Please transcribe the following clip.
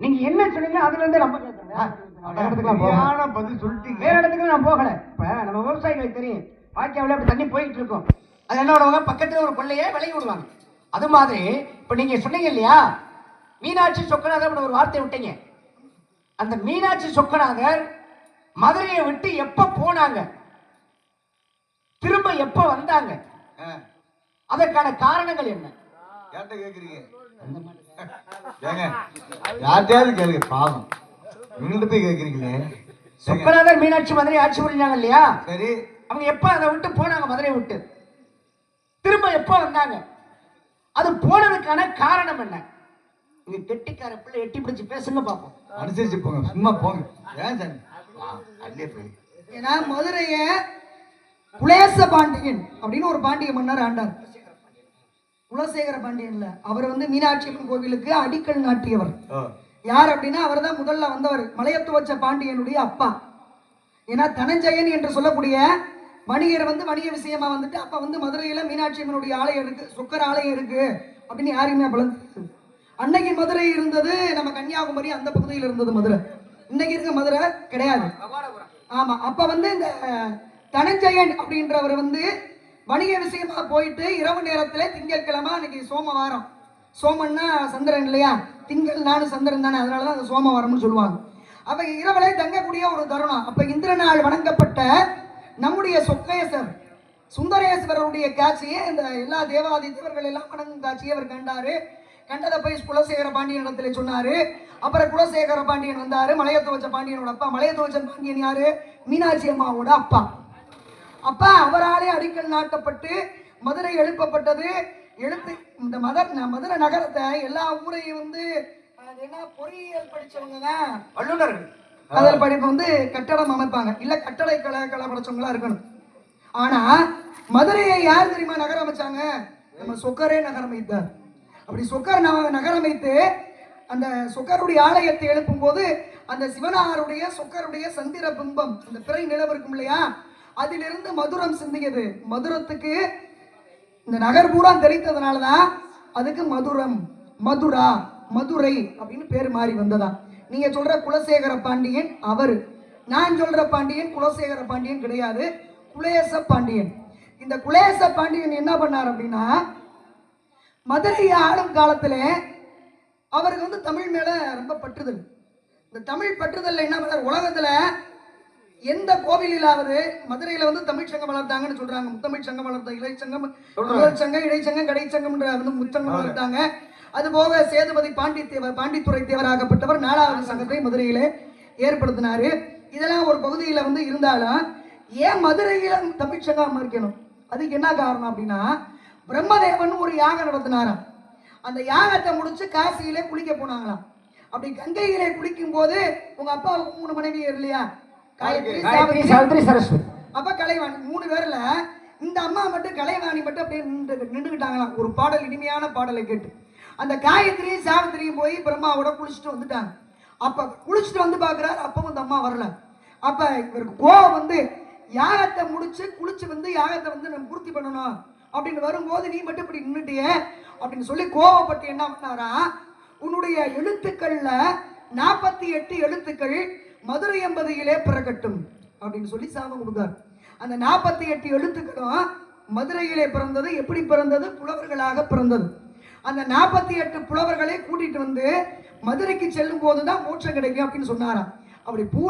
நீங்க என்ன சொன்னீங்க அதுல இருந்து நம்ம கேட்கறேன். பதில் சொல்லிட்டீங்க. வேற இடத்துக்கு நான் போகல. இப்ப நம்ம விவசாயிகளுக்கு தெரியும். வாய்க்காவில அப்படி தண்ணி போயிட்டு இருக்கும். அது என்ன பண்ணுவாங்க பக்கத்துல ஒரு கொள்ளையே விலகி விடுவாங்க. அது மாதிரி இப்ப நீங்க சொன்னீங்க இல்லையா? மீனாட்சி சொக்கநாதர் ஒரு வார்த்தை விட்டீங்க. அந்த மீனாட்சி சொக்கநாதர் மதுரையை விட்டு எப்ப போனாங்க? திரும்ப எப்ப வந்தாங்க? அதற்கான காரணங்கள் என்ன? யார்கிட்ட கேக்குறீங்க? ஏங்க யார்கிட்டயாவது கேளுங்க பாவம். இவங்கள்ட்ட போய் கேக்குறீங்களே. ஏங்க, சொக்கநாதர் மீனாட்சி மதுரை ஆட்சி புரிஞ்சாங்க இல்லையா? சரி. அவங்க எப்ப அதை விட்டு போனாங்க மதுரை விட்டு? திரும்ப எப்ப வந்தாங்க? அது போனதுக்கான காரணம் என்ன? இங்க கெட்டிக்கார பிள்ளை எட்டி பிடிச்சு பேசுங்க பாப்போம். அனுசரிச்சு போங்க சும்மா போங்க. ஏன் ஆ, அல்லே போய். ஏன்னா மதுரைய குலேச பாண்டியன் அப்படின்னு ஒரு பாண்டிய மன்னர் ஆண்டார். குலசேகர பாண்டியன்ல. அவர் வந்து மீனாட்சி அம்மன் கோவிலுக்கு அடிக்கல் நாட்டியவர். யார் அப்படின்னா அவர் தான் முதல்ல வந்தவர். மலையத்துவச்ச பாண்டியனுடைய அப்பா. ஏன்னா தனஞ்சயன் என்று சொல்லக்கூடிய வணிகர் வந்து வணிக விஷயமா வந்துட்டு அப்ப வந்து மதுரையில மீனாட்சி அம்மனுடைய ஆலயம் இருக்கு. சுக்கர ஆலயம் இருக்கு. அப்படின்னு யாரையுமே அப்பல அன்னைக்கு மதுரை இருந்தது நம்ம கன்னியாகுமரி அந்த பகுதியில் இருந்தது மதுரை. இன்னைக்கு இருக்க மதுரை கிடையாது. ஆமா. அப்ப வந்து இந்த தனஞ்சயன் அப்படின்றவர் வந்து வணிக விஷயமா போயிட்டு இரவு நேரத்துல திங்கட்கிழமை அன்னைக்கு சோமவாரம். சோமன்னா சந்திரன் இல்லையா? திங்கள் நானும் சந்திரன் தானே அதனாலதான் அந்த சோமவாரம்னு சொல்லுவாங்க. அப்ப இரவலே தங்கக்கூடிய ஒரு தருணம். அப்ப இந்திரனால் வணங்கப்பட்ட நம்முடைய சொக்கேசர் சுந்தரேஸ்வரருடைய காட்சியை இந்த எல்லா தேவாதி தேவர்கள் எல்லாம் வணங்கும் காட்சியை அவர் கண்டாரு. கண்டதை போய் குலசேகர பாண்டியன் இடத்துல சொன்னாரு. அப்புறம் குலசேகர பாண்டியன் வந்தாரு. மலையத்துவச்ச பாண்டியனோட அப்பா. மலையத்துவச்சன் பாண்டியன் யாரு? மீனாட்சி அம்மாவோட அப்பா. அப்பா அவராலே அடிக்கல் நாட்டப்பட்டு மதுரை எழுப்பப்பட்டது. எழுத்து இந்த மதர் மதுரை நகரத்தை எல்லா ஊரையும் வந்து என்ன பொறியியல் படிச்சவங்க தான்? வல்லுநர்கள். அதில் படிப்பு வந்து கட்டடம் அமைப்பாங்க. இல்ல கட்டளை கலை கலை படிச்சவங்களா இருக்கணும். ஆனா மதுரையை யார் தெரியுமா நகரம் அமைச்சாங்க? நம்ம சொக்கரே நகரம் அமைத்தார் அப்படி சொக்கர் நக- நகரம் அமைத்து அந்த சொக்கருடைய ஆலயத்தை எழுப்பும் போது அந்த சிவனாருடைய சொக்கருடைய சந்திர பிம்பம் அந்த பிறை நிலவு இருக்கும் இல்லையா? அதிலிருந்து மதுரம் சிந்தியது. மதுரத்துக்கு இந்த நகர் பூரா தெரித்ததுனால தான் அதுக்கு மதுரம் மதுரா மதுரை அப்படின்னு பேர் மாறி வந்ததா. நீங்க சொல்ற குலசேகர பாண்டியன் அவர். நான் சொல்ற பாண்டியன் குலசேகர பாண்டியன் கிடையாது. குலேச பாண்டியன். இந்த குலேச பாண்டியன் என்ன பண்ணார் அப்படின்னா மதுரையை ஆளும் காலத்துல அவருக்கு வந்து தமிழ் மேல ரொம்ப பற்றுதல். இந்த தமிழ் பற்றுதல் என்ன பண்ணார்? உலகத்துல எந்த கோவிலிலாவது மதுரையில வந்து தமிழ் சங்கம் வளர்த்தாங்கன்னு சொல்றாங்க. முத்தமிழ் சங்கம் வளர்த்த இடைச்சங்கம் முதல் சங்கம் இடைச்சங்கம் கடைச்சங்கம்ன்ற வந்து முச்சங்கம் வளர்த்தாங்க. அது போக சேதுபதி பாண்டி தேவர் பாண்டித்துறை தேவராகப்பட்டவர் நாலாவது சங்கத்தை மதுரையிலே ஏற்படுத்தினாரு. இதெல்லாம் ஒரு பகுதியில வந்து இருந்தாலும் ஏன் மதுரையில தமிழ் சங்கம் இருக்கணும் அதுக்கு என்ன காரணம் அப்படின்னா பிரம்மதேவன் ஒரு யாகம் நடத்தினாராம். அந்த யாகத்தை முடிச்சு காசியிலே குளிக்க போனாங்களாம். அப்படி கங்கையிலே குளிக்கும் போது உங்க அப்பாவுக்கு மூணு மனைவி இல்லையா? காயத்ரி காயத்ரி சாவித்ரி. சரஸ்வதி. அப்ப கலைவாணி மூணு பேர்ல இந்த அம்மா மட்டும் கலைவாணி மட்டும் அப்படியே நின்று நின்றுக்கிட்டாங்களாம் ஒரு பாடல் இனிமையான பாடலை கேட்டு. அந்த காயத்ரியும் சாவித்திரியும் போய் பிரம்மாவோட குளிச்சுட்டு வந்துட்டாங்க. அப்ப குளிச்சுட்டு வந்து பாக்குறாரு அப்பவும் இந்த அம்மா வரல. அப்ப இவருக்கு கோவம் வந்து யாகத்தை முடிச்சு குளிச்சு வந்து யாகத்தை வந்து நம்ம பூர்த்தி பண்ணணும் அப்படின்னு வரும்போது நீ மட்டும் இப்படி நின்னுட்டியே அப்படின்னு சொல்லி கோவப்பட்டு என்ன பண்ணாரா உன்னுடைய எழுத்துக்கள்ல நாற்பத்தி எட்டு எழுத்துக்கள் மதுரை எம்பதியிலே பிறக்கட்டும் அப்படின்னு சொல்லி சாபம் கொடுத்தார் அந்த நாற்பத்தி எட்டு எழுத்துக்களும் மதுரையிலே பிறந்தது எப்படி பிறந்தது? புலவர்களாக பிறந்தது. அந்த நாற்பத்தி எட்டு புலவர்களை கூட்டிட்டு வந்து மதுரைக்கு செல்லும் போதுதான் மோட்சம் கிடைக்கும் அப்படின்னு சொன்னாராம். அப்படி பூ